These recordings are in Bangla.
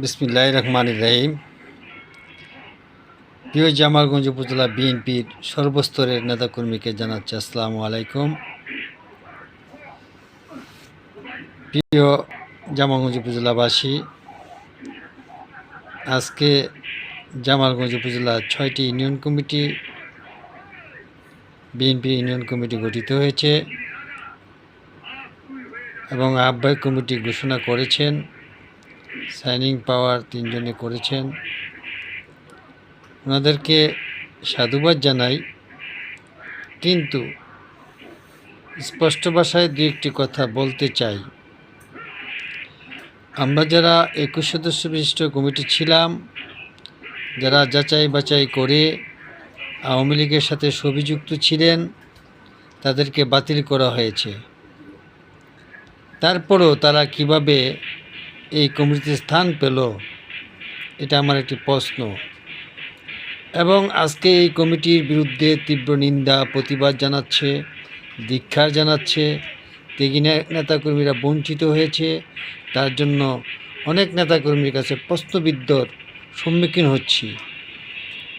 বিসমিল্লাহ রহমান রহিম। প্রিয় জামালগঞ্জ উপজেলা বিএনপির সর্বস্তরের নেতাকর্মীকে জানাচ্ছি আসসালামু আলাইকুম। প্রিয় জামালগঞ্জ উপজেলাবাসী, আজকে জামালগঞ্জ উপজেলা ছয়টি union committee, BNP union committee গঠিত হয়েছে এবং আহ্বায়ক কমিটি ঘোষণা করেছেন। সাইনিং পাওয়ার তিনজনে করেছেন। ওনাদেরকে সাধুবাদ জানাই। কিন্তু স্পষ্ট ভাষায় দু একটি কথা বলতে চাই। আমরা যারা একুশ সদস্য বিশিষ্ট কমিটি ছিলাম, যারা যাচাই বাছাই করে আওয়ামী লীগের সাথে অভিযুক্ত ছিলেন, তাদেরকে বাতিল করা হয়েছে। তারপরও তারা কীভাবে এই কমিটিতে স্থান পেল, এটা আমার একটি প্রশ্ন। এবং আজকে এই কমিটির বিরুদ্ধে তীব্র নিন্দা, প্রতিবাদ জানাচ্ছে দীক্ষার জানাচ্ছে তেগি নেতাকর্মীরা বঞ্চিত হয়েছে। তার জন্য অনেক নেতাকর্মীর কাছে প্রশ্নবিদ্ধর সম্মুখীন হচ্ছি।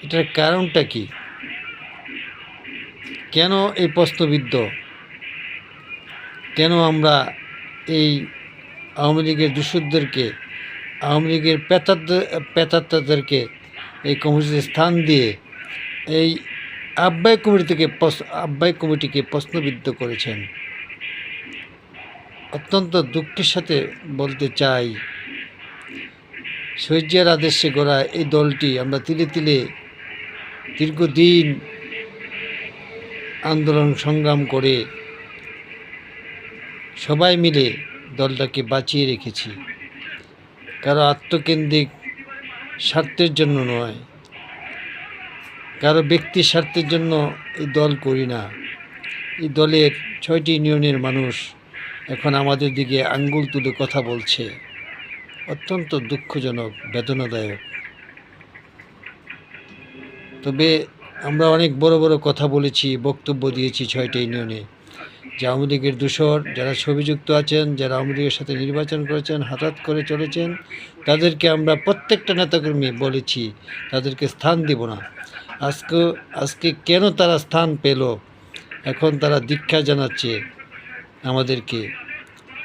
এটার কারণটা কি? কেন এই প্রশ্নবিদ্ধ? কেন আমরা এই আওয়ামী লীগের দূষকদেরকে আওয়ামী লীগের পেতাত্তা পেতাত্তাদেরকে এই কমিটিতে স্থান দিয়ে এই আহ্বায়ক কমিটি থেকে প্রশ- আহ্বায়ক কমিটিকে প্রশ্নবিদ্ধ করেছেন। অত্যন্ত দুঃখের সাথে বলতে চাই শহীদের আদেশে গড়া এই দলটি আমরা তিলে তিলে দীর্ঘদিন আন্দোলন সংগ্রাম করে সবাই মিলে দলটাকে বাঁচিয়ে রেখেছি। কারও আত্মকেন্দ্রিক স্বার্থের জন্য নয়। কারও ব্যক্তির স্বার্থের জন্য এই দল করি না। এই দলের ছয়টি ইউনিয়নের মানুষ এখন আমাদের দিকে আঙ্গুল তুলে কথা বলছে। অত্যন্ত দুঃখজনক, বেদনাদায়ক। তবে আমরা অনেক বড় বড় কথা বলেছি, বক্তব্য দিয়েছি ছয়টি ইউনিয়নে। যে আওয়ামী লীগের দূষর, যারা ছবিযুক্ত আছেন, যারা আওয়ামী লীগের সাথে নির্বাচন করেছেন হঠাৎ করে চলেছেন, তাদেরকে আমরা প্রত্যেকটা নেতাকর্মী বলেছি, তাদেরকে স্থান দিব না। আজকে আজকে কেন তারা স্থান পেল? এখন তারা দীক্ষা জানাচ্ছে আমাদেরকে।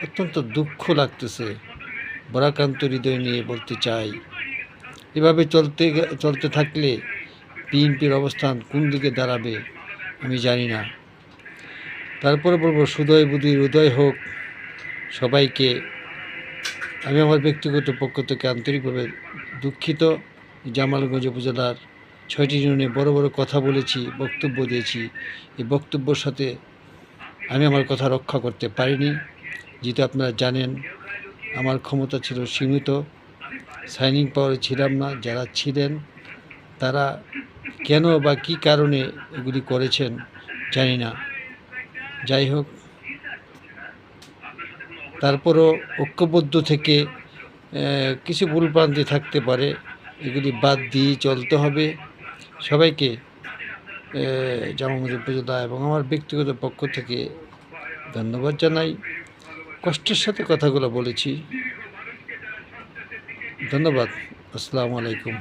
অত্যন্ত দুঃখ লাগতেছে। বরাকান্ত হৃদয় নিয়ে বলতে চাই, এভাবে চলতে চলতে থাকলে বিএনপির অবস্থান কোন দিকে দাঁড়াবে আমি জানি না। তারপরে বলব, সুদয় বুদ্ধির উদয় হোক, সবাইকে। আমি আমার ব্যক্তিগত পক্ষ থেকে আন্তরিকভাবে দুঃখিত। জামালগঞ্জ উপজেলার ছয়টি ইউনিয়নে বড় বড় কথা বলেছি, বক্তব্য দিয়েছি। এই বক্তব্যর সাথে আমি আমার কথা রক্ষা করতে পারিনি। যেহেতু আপনারা জানেন, আমার ক্ষমতা ছিল সীমিত। সাইনিং পাওয়ারে ছিলাম না, যারা ছিলেন, তারা কেন বা কী কারণে এগুলি করেছেন জানি না। যাই হোক, তারপরও ঐক্যবদ্ধ থেকে কিছু ভুলভ্রান্তি থাকতে পারে, এগুলি বাদ দিয়ে চলতে হবে। সবাইকে জামামুদ উপজেলা এবং আমার ব্যক্তিগত পক্ষ থেকে ধন্যবাদ জানাই। কষ্টের সাথে কথাগুলো বলেছি। ধন্যবাদ। আসসালামু আলাইকুম।